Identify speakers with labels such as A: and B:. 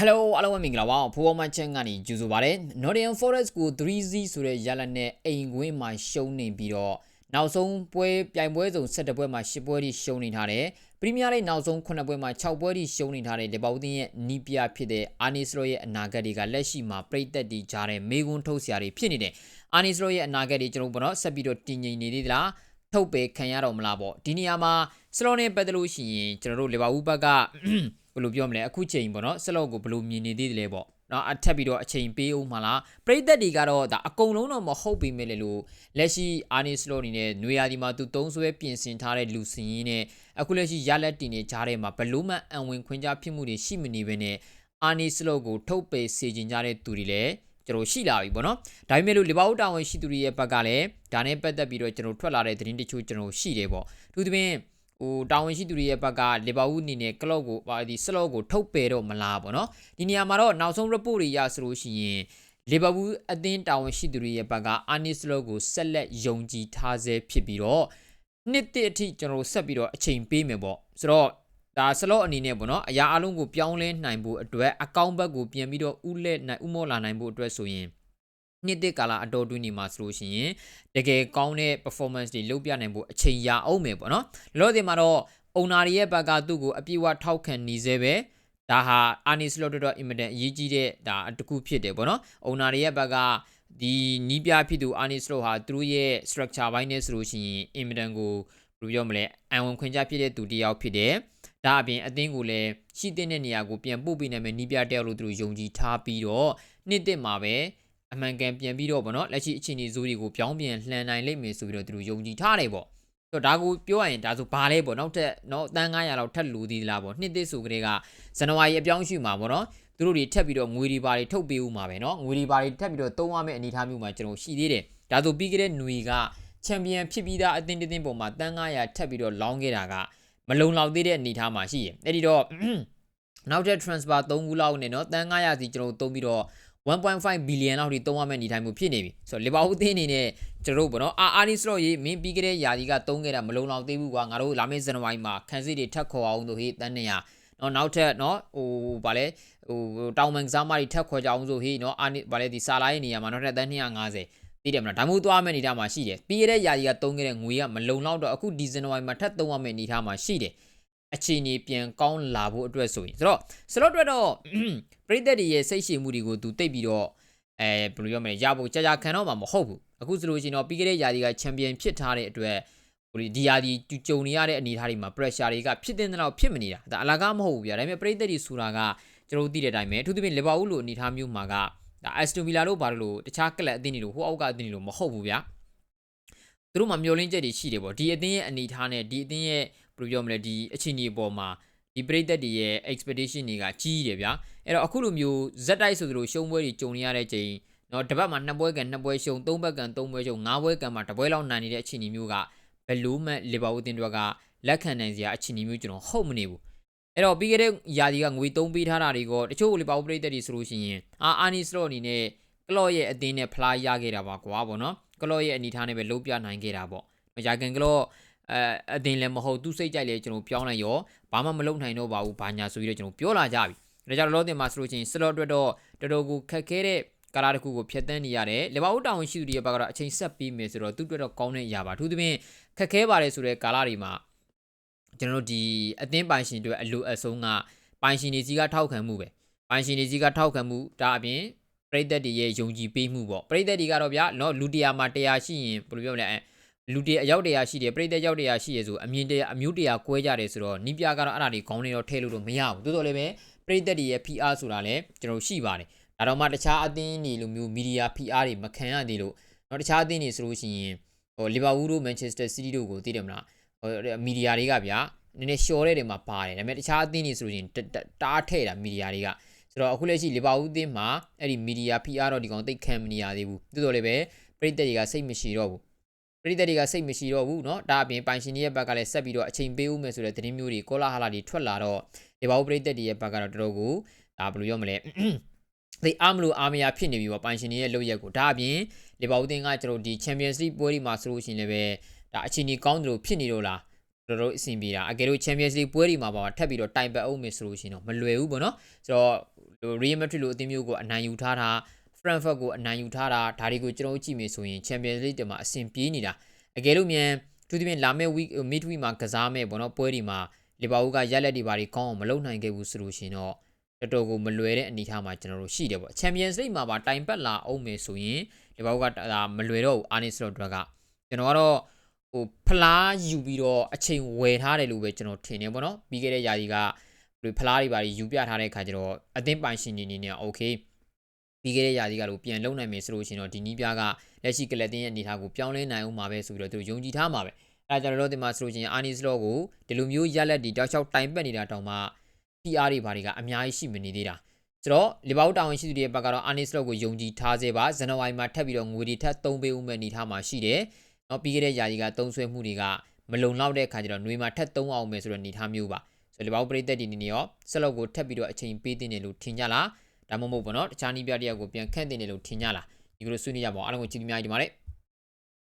A: Hello အားလုံးပဲမင်္ဂလာပါဖိုးပေါ်မချန်ကနေကြိုဆိုပါရစေ Nottingham Forest ကို3-0ဆိုတဲ့ရလဒ်နဲ့အိမ်ကွင်းမှာရှုံးနေပြီးတော့နောက်ဆုံးပွဲပြိုင်ပွဲစုံ17ပွဲမှာ10ပွဲထိရှုံးနေထားတယ်ပရီးမီးယားလိနောက်ဆုံး9ပွဲမှာ6ပွဲထိရှုံးနေထားတဲ့လီဗာပူးတင်းရဲ့နီးပြဖြစ်တဲ့အာနီစလိုရဲ့အနာဂတ်တွေကလက်ရှိမှာပြိသက်တီကြားတဲ့မေကွန်းထုတ်စရာတွေဖြစ်နေတယ်အာနီစလိုရဲ့အနာဂတ်တွေကျွန်တော်တို့ဘောနော်ဆက်ပြီးတော့တည်ငြိမ်နေသေးသလားထုတ်ပေခံရတော့မလားပေါ့ဒီနေရာမှာစလောနဲ့ပတ်သက်လို့ရှိရင်ကျွန်တော်တို့လီဗာပူးဘက်က ဘယ်လိုပြောမလဲအခုချိန်ပေါ့နော်ဆလော့ကိုဘယ်လိုမြင်နေသေးတယ်လဲပေါ့နော်အထက်ပြီးတော့အချိန်ပေးဦးမှာလားပရိသတ်တွေကတော့ဒါအကုန်လုံးတော့မဟုတ်ပေမဲ့လေလို့လက်ရှိအာနီစလော့အနေနဲ့နွေရာသီမှာသူသုံးဆွဲပြင်ဆင်ထားတဲ့လူစင်ရင်းနဲ့အခုလက်ရှိရလက်တင်နေကြားထဲမှာဘလို့မှအံဝင်ခွင့်ကြားဖြစ်မှုတွေရှိမနေဘဲနဲ့အာနီစလော့ကိုထုတ်ပေစေချင်ကြတဲ့သူတွေလည်းကျွန်တော်ရှိလာပြီပေါ့နော်ဒါပေမဲ့လို့လီဗာပူးတာဝန်ရှိသူတွေရဲ့ဘက်ကလည်းဒါနဲ့ပတ်သက်ပြီးတော့ကျွန်တော်ထွက်လာတဲ့သတင်းတချို့ကျွန်တော်ရှိတယ်ပေါ့သူသဖြင့် ဟိုတာဝန်ရှိသူတွေရဲ့ဘက်ကလီဗာပူးအနေနဲ့ကလော့ကိုပါဒီဆလော့ကိုထုတ်ပယ်တော့မလားပေါ့နော်ဒီနေရာမှာတော့နောက်ဆုံး report တွေရဆိုလို့ရှိရင်လီဗာပူးအသင်းတာဝန်ရှိသူတွေရဲ့ဘက်ကအာနီစလော့ကိုဆက်လက်ယုံကြည်ထားဆဲဖြစ်ပြီးတော့နှစ်တည်းအထိကျွန်တော်ဆက်ပြီးတော့အချိန်ပေးမယ်ပေါ့ဆိုတော့ဒါဆလော့အနေနဲ့ပေါ့နော်အရာအလုံးကိုပြောင်းလဲနိုင်ဖို့အတွက်အကောင့်ဘက်ကိုပြန်ပြီးတော့ဥလက်နိုင်ဥမောလာနိုင်ဖို့အတွက်ဆိုရင် နှစ်တစ်ကာလအတော်တွင်းနေမှာဆိုလို့ရှိရင်တကယ်ကောင်းတဲ့ performance တွေလုပ်ပြနိုင်ဖို့အချိန်ရအောင်မယ်ပေါ့နော်လောလောဆယ်မှာတော့အုံနာရီရဲ့ဘက်ကသူ့ကိုအပြည့်အဝထောက်ခံနေသေးပဲဒါဟာအာနီစလော့တော်အင်မတန်အရေးကြီးတဲ့ဒါအတကူဖြစ်တယ်ပေါ့နော်အုံနာရီရဲ့ဘက်ကဒီနီးပြဖြစ်သူအာနီစလော့ဟာသူတို့ရဲ့ structure ဘိုင်းနဲ့ဆိုလို့ရှိရင်အင်မတန်ကိုဘယ်လိုပြောမလဲအံဝင်ခွင့်ကြဖြစ်တဲ့သူတစ်ယောက်ဖြစ်တယ်ဒါအပြင်အသင်းကိုလည်းရှိတဲ့နေရာကိုပြန်ပို့ပေးနိုင်မယ်နီးပြတယောက်လို့သူတို့ယုံကြည်ထားပြီးတော့နှစ်တစ်မှာပဲ အမှန်ကန်ပြန်ပြီးတော့ဗောနော်လက်ရှိအခြေအနေဇိုးတွေကိုပြောင်းပြန်လှန်နိုင်လိမ့်မယ်ဆိုပြီးတော့သူတို့ယုံကြည်ထားတယ်ပေါ့ဆိုတော့ဒါကိုပြောရရင်ဒါဆိုဘာလဲပေါ့နောက်ထပ်နော်တန်း900လောက်ထပ်လူသေးသလားပေါ့နှစ်တစ်ဆိုကလေးကဇန်နဝါရီအပြောင်းရှိမှာပေါ့နော်သူတို့တွေထပ်ပြီးတော့ငွေတွေပါတွေထုတ်ပေးဦးမှာပဲနော်ငွေတွေပါတွေထပ်ပြီးတော့သုံးရမယ့်အနေအထားမျိုးမှာကျွန်တော်ရှိသေးတယ်ဒါဆိုပြီးကြတဲ့ຫນွေကချန်ပီယံဖြစ်ပြီးသားအသင်းတစ်သင်းပုံမှာတန်း900ထပ်ပြီးတော့လောင်းခဲ့တာကမလုံလောက်သေးတဲ့အနေအထားမှာရှိရယ်အဲ့ဒီတော့နောက်ထပ် transfer 3ခုလောက်နဲ့နော်တန်း900စီကျွန်တော်သုံးပြီးတော့ 1.5 billion လောက်ထိသုံးရမယ့်အနေထိုင်မှုဖြစ်နေပြီဆိုတော့လီဗာပူးအသင်းအနေနဲ့ကျွန်တော်တို့ဗောနော်အာအာနီစလော့ရေးမင်းပြီးကြတဲ့ယာဒီကသုံးခဲ့တာမလုံလောက်သေးဘူးကွာငါတို့လာမယ့်ဇန်နဝါရီမှာခန်းစစ်တွေထပ်ခေါ်အောင်လို့ဟေးတန်းနေရနော်နောက်ထပ်နော်ဟိုဗာလဲဟိုတောင်မန်ကစားမတွေထပ်ခေါ်ကြအောင်ဆိုဟေးနော်အာနီဗာလဲဒီစာလာရဲ့နေရာမှာနောက်ထပ်တန်း250သိတယ်မလားဒါမှမဟုတ်သွားမယ့်အနေထားမှာရှိတယ်ပြီးရတဲ့ယာဒီကသုံးခဲ့တဲ့ငွေကမလုံလောက်တော့အခုဒီဇန်နဝါရီမှာထပ်သုံးရမယ့်အနေထားမှာရှိတယ် အခြေအနေပြန်ကောင်းလာဖို့အတွက်ဆိုရင်ဆိုတော့စလော့အတွက်တော့ပရိသတ်တွေရဲ့စိတ်ရှည်မှုတွေကိုသူတိတ်ပြီးတော့အဲဘယ်လိုပြောမလဲရဖို့ကြာကြာခံတော့မှာမဟုတ်ဘူးအခုဆိုလို့ရှိရင်တော့ပြီးခဲ့တဲ့ယာဒီကချန်ပီယံဖြစ်ထားတဲ့အတွက်ဟိုဒီယာဒီကြုံနေရတဲ့အနေအထားတွေမှာ pressure တွေကဖြစ်တဲ့တော့ဖြစ်မနေတာဒါအလကားမဟုတ်ဘူးဗျာဒါပေမဲ့ပရိသတ်တွေဆိုတာကကျွန်တော်တို့သိတဲ့အတိုင်းပဲအထူးသဖြင့်လီဗာပူးလိုအနေအထားမျိုးမှာကဒါအက်စတိုဗီလာလို့ဘာလို့လို့တခြားကလပ်အသင်းတွေလို့ဟိုအောက်ကအသင်းတွေလို့မဟုတ်ဘူးဗျာသူတို့မှာမျောလင်းချက်တွေရှိတယ်ပေါ့ဒီအသင်းရဲ့အနေအထားနဲ့ဒီအသင်းရဲ့ ဘယ်လိုပြောမလဲဒီအခြေအနေပေါ်မှာဒီပရိသတ်တွေရဲ့ expectation တွေကကြီးတယ်ဗျာအဲ့တော့အခုလိုမျိုးဇက်တိုက်ဆိုသလိုရှုံးပွဲတွေကြုံနေရတဲ့ချိန်နော်တစ်ပတ်မှာနှစ်ပွဲကန်နှစ်ပွဲရှုံသုံးဘက်ကန်သုံးပွဲရှုံငါးပွဲကန်မှာတစ်ပွဲလောက်နိုင်နေတဲ့အခြေအနေမျိုးကဘယ်လိုမှလီဗာပူးတင်တွေကလက်ခံနိုင်စရာအခြေအနေမျိုးကျွန်တော်ဟုတ်မနေဘူးအဲ့တော့ပြီးခဲ့တဲ့ယာဒီကငွေသုံးပေးထားတာတွေကတချို့လီဗာပူးပရိသတ်တွေဆိုလို့ရှိရင်အာအာနီစလော့အနေနဲ့ကလော့ရဲ့အသင်းနဲ့ဖလားရခဲ့တာပါကွာပေါ့နော်ကလော့ရဲ့အနေထားနဲ့ပဲလုံးပြနိုင်ခဲ့တာပေါ့မကြခင်ကလော့ အဲအတင်းလည်းမဟုတ်သူစိတ်ကြိုက်လေကျွန်တော်ပြောင်းလိုက်ရောဘာမှမလုပ်နိုင်တော့ပါဘူးဘာညာဆိုပြီးတော့ကျွန်တော်ပြောလာကြပြီဒါကြောင့်လောတင်မှာဆိုလို့ချင်းစလော့အတွက်တော့တော်တော်ကိုခက်ခဲတဲ့ကာလာတစ်ခုကိုဖျက်ဆီးနေရတယ်လေဘာဦးတောင်ရှိသူတွေဘက်ကတော့အချိန်ဆက်ပြီးမယ်ဆိုတော့သူ့အတွက်တော့ကောင်းတဲ့အရာပါအထူးသဖြင့်ခက်ခဲပါတယ်ဆိုတဲ့ကာလာတွေမှာကျွန်တော်တို့ဒီအသင်းပိုင်ရှင်တွေအလိုအဆုံးကပိုင်ရှင်တွေစီကထောက်ခံမှုပဲပိုင်ရှင်တွေစီကထောက်ခံမှုဒါအပြင်ပရိသတ်တွေရဲ့ယုံကြည်ပေးမှုပေါ့ပရိသတ်တွေကတော့ဗျာနော်လူတရာမှာတရားရှိရင်ဘယ်လိုပြောမလဲ လူတရအယောက်တရာရှိတယ်ပြိတ္တရောက်တရာရှိရဆိုအမြင်တရအမျိုးတရာကွဲကြတယ်ဆိုတော့နီးပြကတော့အဲ့ဒါတွေခေါင်းနေတော့ထဲလို့တော့မရဘူးတိုးတော်လည်းပဲပြိတ္တတွေရဲ့ PR ဆိုတာလည်းကျွန်တော်ရှိပါတယ်ဒါတော့မှတခြားအသင်းတွေလိုမျိုးမီဒီယာ PR တွေမခံရသေးလို့တော့တခြားအသင်းတွေဆိုလို့ရှိရင်ဟိုလီဗာပူးတို့မန်ချက်စတာစီးတီးတို့ကိုသိတယ်မလားဟိုမီဒီယာတွေကဗျာနည်းနည်းရှော်တဲ့တွေမှာပါတယ်ဒါပေမဲ့တခြားအသင်းတွေဆိုလို့ရှိရင်တားထဲ့တာမီဒီယာတွေကဆိုတော့အခုလက်ရှိလီဗာပူးအသင်းမှာအဲ့ဒီမီဒီယာ PR တော့ဒီကောင်သိခံမနေရသေးဘူးတိုးတော်လည်းပဲပြိတ္တတွေကစိတ်မရှိတော့ဘူး ပရိသတ်တွေကစိတ်မရှိတော့ဘူးเนาะဒါအပြင်ပိုင်ရှင်တွေရဲ့ဘက်ကလည်းဆက်ပြီးတော့အချိန်ပေးဦးမယ်ဆိုတဲ့သတင်းမျိုးတွေကောလာဟလာတွေထွက်လာတော့ဒီဘောက်ပရိသတ်တွေရဲ့ဘက်ကတော့တော်တော်ကိုဒါဘယ်လိုပြောမလဲဒီအားမလို့အားမရဖြစ်နေပြီပေါ့ပိုင်ရှင်တွေရဲ့လုပ်ရက်ကိုဒါအပြင်လီဗာပူးတင်ကကျွန်တော်ဒီ Champions League ပွဲဒီမှာဆိုလို့ရှိရင်လည်းပဲဒါအချိန်ကြီးကောင်းတယ်လို့ဖြစ်နေတော့လားတော်တော်အဆင်ပြေတာအကယ်လို့ Champions League ပွဲဒီမှာပါထပ်ပြီးတော့တိုင်ပတ်အောင်မယ်ဆိုလို့ရှိရင်တော့မလွယ်ဘူးပေါ့နော်ဆိုတော့ Real Madrid လိုအသင်းမျိုးကိုအနိုင်ယူထားတာ Frankfurt ကိုအနိုင်ယူထားတာဒါတွေကိုကျွန်တော်တို့ကြည့်မယ်ဆိုရင် Champions League တွေမှာအဆင်ပြေးနေတာအကယ်လို့မြန်သူဒီပြင်လာမယ့် week mid week မှာကစားမဲ့ဘောနော်ပွဲဒီမှာလီဗာပူးကရက်လက်တွေဘာတွေကောင်းအောင်မလုပ်နိုင်ခဲ့ဘူးဆိုလို့ရှိရင်တော့တော်တော်ကိုမလွယ်တဲ့အနေအထားမှာကျွန်တော်တို့ရှိတယ်ပေါ့ Champions League မှာပါတိုင်ပတ်လာအောင်မယ်ဆိုရင်လီဗာပူးကဒါမလွယ်တော့ဘူးအာနီစလော့အတွက်ကကျွန်တော်ကတော့ဟိုဖလားယူပြီးတော့အချိန်ဝယ်ထားတယ်လို့ပဲကျွန်တော်ထင်တယ်ပေါ့နော်ပြီးခဲ့တဲ့ຢာကြီးကဖလားတွေဘာတွေယူပြထားတဲ့ခါကျတော့အသင်းပိုင်ရှင်နေနေနဲ့ okay ပြီးခဲ့တဲ့ရာသီကလိုပြန်လုံနိုင်မယ်ဆိုလို့ရှိရင်တော့ဒီနီးပြားကလက်ရှိကလပ်တင်ရဲ့အနေအထားကိုပြောင်းလဲနိုင်အောင်မှာပဲဆိုပြီးတော့သူယုံကြည်ထားမှာပဲအဲဒါကြောင့်တော့ဒီမှာဆိုလို့ရှိရင်အာနီစလော့ကိုဒီလိုမျိုးရက်လက်တီတောက်လျှောက်တိုင်ပတ်နေတာတောင်မှ PR တွေဘာတွေကအများကြီးရှိမနေသေးတာဆိုတော့လီဗာပူးတာဝန်ရှိသူတွေရဲ့ဘက်ကတော့အာနီစလော့ကိုယုံကြည်ထားစေပါဇန်နဝါရီမှာထပ်ပြီးတော့ငွေတွေထပ်သုံးပေးဦးမယ့်အနေအထားမှာရှိတယ်။နောက်ပြီးခဲ့တဲ့ရာသီကသုံးဆွဲမှုတွေကမလုံလောက်တဲ့အခါကျတော့ຫນွေမှာထပ်သုံးအောင်မယ်ဆိုတော့အနေအထားမျိုးပါ။ဆိုတော့လီဗာပူးပရိသတ်တွေနေနေရောဆက်လော့ကိုထပ်ပြီးတော့အချိန်ပေးတင်တယ်လို့ထင်ကြလား။ ဒါမှမဟုတ်ဘောနော်တခြားနီးပြတရားကိုပြန်ခန့်တင်တယ်လို့ထင်ကြလား။ဒီလိုဆွေးနွေးကြပါအောင်အားလုံးကိုကြည့်ပြီးများကြပါမယ်။